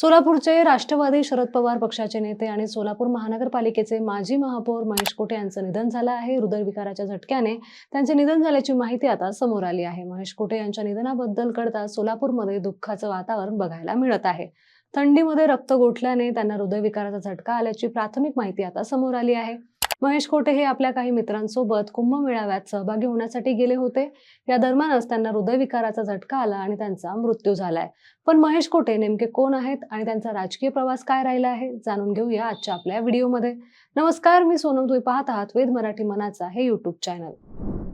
सोलापूरचे राष्ट्रवादी शरद पवार पक्षाचे नेते आणि सोलापूर महानगरपालिकेचे माजी महापौर महेश कोटे यांचं निधन झालं आहे. हृदयविकाराच्या झटक्याने त्यांचे निधन झाल्याची माहिती आता समोर आली आहे. महेश कोटे यांच्या निधनाबद्दल कळता सोलापूरमध्ये दुःखाचं वातावरण बघायला मिळत आहे. थंडीमध्ये रक्त गोठल्याने त्यांना हृदयविकाराचा झटका आल्याची प्राथमिक माहिती आता समोर आली आहे. महेश कोटे हे आपल्या काही मित्रांसोबत कुंभमेळाव्यात सहभागी होण्यासाठी गेले होते. या दरम्यानच त्यांना हृदयविकाराचा झटका आला आणि त्यांचा मृत्यू झालाय. पण महेश कोटे नेमके कोण आहेत आणि त्यांचा राजकीय प्रवास काय राहिला आहे जाणून घेऊया आजच्या आपल्या व्हिडिओमध्ये. नमस्कार मी सोनम तुम्ही पाहत आहात वेद मराठी मनाचा हे युट्यूब चॅनल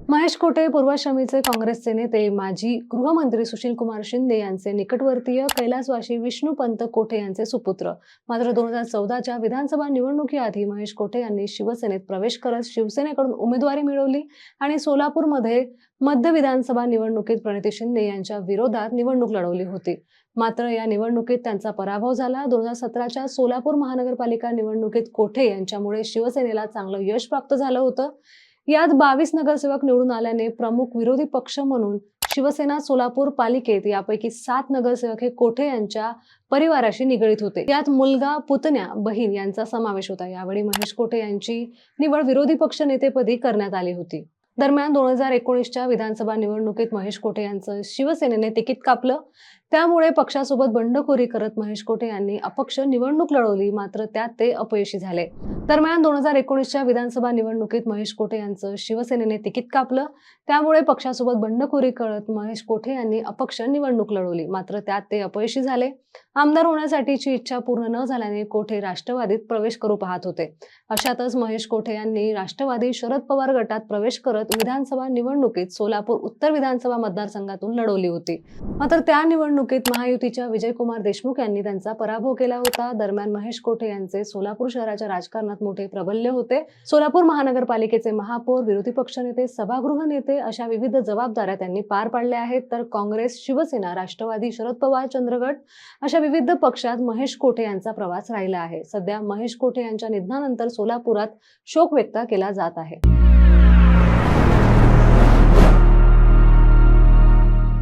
महेश कोटे पूर्वाश्रमीचे काँग्रेसचे नेते माजी गृहमंत्री सुशील कुमार शिंदे यांचे निकटवर्तीय कैलासवासी विष्णुपंत कोठे यांचे सुपुत्र. मात्र दोन हजार चौदाच्या विधानसभा निवडणुकीआधी महेश कोठे यांनी शिवसेनेत प्रवेश करत शिवसेनेकडून उमेदवारी मिळवली आणि सोलापूरमध्ये मध्य विधानसभा निवडणुकीत प्रणिती शिंदे यांच्या विरोधात निवडणूक लढवली होती. मात्र या निवडणुकीत त्यांचा पराभव झाला. दोन हजार सतराच्या सोलापूर महानगरपालिका निवडणुकीत कोठे यांच्यामुळे शिवसेनेला चांगलं यश प्राप्त झालं होतं? यात बावीस नगरसेवक निवडून आल्याने प्रमुख विरोधी पक्ष म्हणून शिवसेना सोलापूर पालिकेत यापैकी सात नगरसेवक हे कोठे यांच्या परिवाराशी निगडीत होते? यात मुलगा पुतण्या बहीण यांचा समावेश होता. यावेळी महेश कोठे यांची निवड विरोधी पक्ष नेतेपदी करण्यात आली होती. दरम्यान दोन हजार एकोणीसच्या विधानसभा निवडणुकीत महेश कोठे यांचं शिवसेनेने तिकीट कापलं. त्यामुळे पक्षासोबत बंडखोरी करत महेश कोठे यांनी अपक्ष निवडणूक लढवली मात्र त्यात ते अपयशी झाले. दरम्यान दोन हजार एकोणीसच्या विधानसभा निवडणुकीत महेश कोठे यांचं शिवसेनेने तिकीट कापलं. त्यामुळे पक्षासोबत बंडखोरी करत महेश कोठे यांनी अपक्ष निवडणूक लढवली मात्र त्यात ते अपयशी झाले. आमदार होण्यासाठीची इच्छा पूर्ण न झाल्याने कोठे राष्ट्रवादीत प्रवेश करू पाहत होते. अशातच महेश कोठे यांनी राष्ट्रवादी शरद पवार गटात प्रवेश करत विधानसभा निवडणुकीत सोलापूर उत्तर विधानसभा मतदारसंघातून लढवली होती. मात्र त्या निवडणूक निवडणुकीत महायुतीच्या विजयकुमार देशमुख यांनी त्यांचा पराभव केला होता. दरम्यान महेश कोठे यांचे सोलापूर शहराच्या राजकारणात मोठे प्रबल्य होते. सोलापूर महानगरपालिकेचे महापौर विरोधी पक्षनेते सभागृह नेते अशा विविध जबाबदाऱ्या त्यांनी पार पाडल्या आहेत. तर काँग्रेस शिवसेना राष्ट्रवादी शरद पवार चंद्रगड अशा विविध पक्षात महेश कोठे यांचा प्रवास राहिला आहे. सध्या महेश कोठे यांच्या निधनानंतर सोलापुरात शोक व्यक्त केला जात आहे.